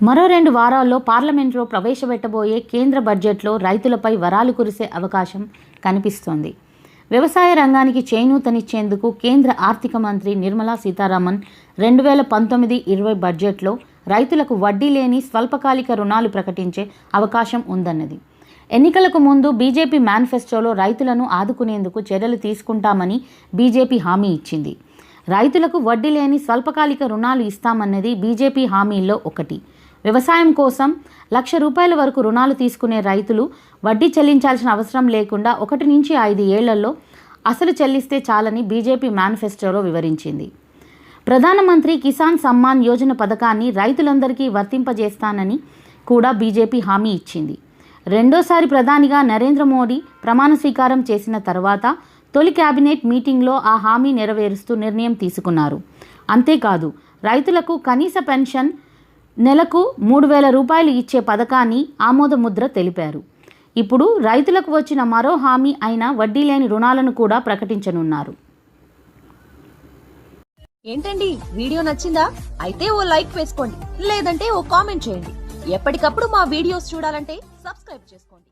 మరో రెండు వారాల్లో పార్లమెంట్లో ప్రవేశపెట్టబోయే కేంద్ర బడ్జెట్లో రైతులపై వరాలు కురిసే అవకాశం కనిపిస్తోంది. వ్యవసాయ రంగానికి చేయూతనిచ్చేందుకు కేంద్ర ఆర్థిక మంత్రి నిర్మలా సీతారామన్ రెండు వేల పంతొమ్మిది ఇరవై బడ్జెట్లో రైతులకు వడ్డీ లేని స్వల్పకాలిక రుణాలు ప్రకటించే అవకాశం ఉందన్నది. ఎన్నికలకు ముందు బీజేపీ మేనిఫెస్టోలో రైతులను ఆదుకునేందుకు చర్యలు తీసుకుంటామని బీజేపీ హామీ ఇచ్చింది. రైతులకు వడ్డీ లేని స్వల్పకాలిక రుణాలు ఇస్తామన్నది బీజేపీ హామీల్లో ఒకటి. వ్యవసాయం కోసం లక్ష రూపాయల వరకు రుణాలు తీసుకునే రైతులు వడ్డీ చెల్లించాల్సిన అవసరం లేకుండా ఒకటి నుంచి ఐదు ఏళ్ళలో అసలు చెల్లిస్తే చాలని బీజేపీ మేనిఫెస్టోలో వివరించింది. ప్రధానమంత్రి కిసాన్ సమ్మాన్ యోజన పథకాన్ని రైతులందరికీ వర్తింపజేస్తానని కూడా బీజేపీ హామీ ఇచ్చింది. రెండోసారి ప్రధానిగా నరేంద్ర మోడీ ప్రమాణ స్వీకారం చేసిన తర్వాత తొలి కేబినెట్ మీటింగ్లో ఆ హామీ నెరవేరుస్తూ నిర్ణయం తీసుకున్నారు. అంతేకాదు రైతులకు కనీస పెన్షన్ నెలకు మూడు వేల రూపాయలు ఇచ్చే పథకాన్ని ఆమోదముద్ర తెలిపారు. ఇప్పుడు రైతులకు వచ్చిన మరో హామీ అయిన వడ్డీ లేని రుణాలను కూడా ప్రకటించనున్నారు. ఏంటండి? వీడియో నచ్చిందా? అయితే ఓ లైక్ వేసుకోండి. లేదంటే ఓ కామెంట్ చేయండి. ఎప్పటికప్పుడు మా వీడియోస్ చూడాలంటే సబ్స్క్రైబ్ చేసుకోండి.